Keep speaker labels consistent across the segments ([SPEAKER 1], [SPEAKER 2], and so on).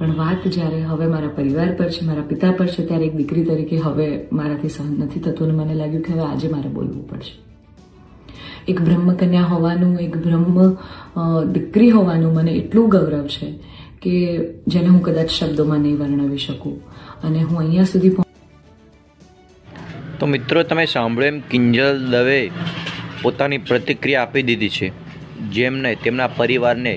[SPEAKER 1] પણ વાત જ્યારે હવે મારા પરિવાર પર છે, મારા પિતા પર છે, ત્યારે એક દીકરી તરીકે હવે મારાથી સહન નથી થતું અને મને લાગ્યું કે હવે આજે મારે બોલવું પડશે. એક બ્રહ્મકન્યા હોવાનું, એક બ્રહ્મ દીકરી હોવાનું મને એટલું ગૌરવ છે કે જેને હું કદાચ શબ્દોમાં નહીં વર્ણવી શકું. અને હું અહીંયા સુધી
[SPEAKER 2] તો મિત્રો, તમે સાંભળ્યો એમ કિંજલ દવે પોતાની પ્રતિક્રિયા આપી દીધી છે, જેમને તેમના પરિવારને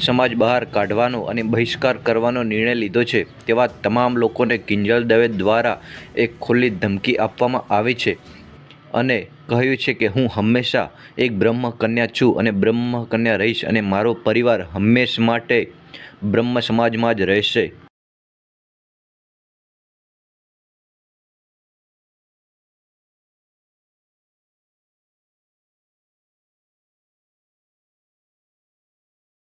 [SPEAKER 2] સમાજ બહાર કાઢવાનો અને બહિષ્કાર કરવાનો નિર્ણય લીધો છે તેવા તમામ લોકોને કિંજલ દવે દ્વારા એક ખુલ્લી ધમકી આપવામાં આવી છે. અને કહ્યું છે કે હું હંમેશા એક બ્રહ્મ કન્યા છું અને બ્રહ્મ કન્યા રહીશ અને મારો પરિવાર હંમેશ માટે બ્રહ્મ સમાજમાં જ રહેશે.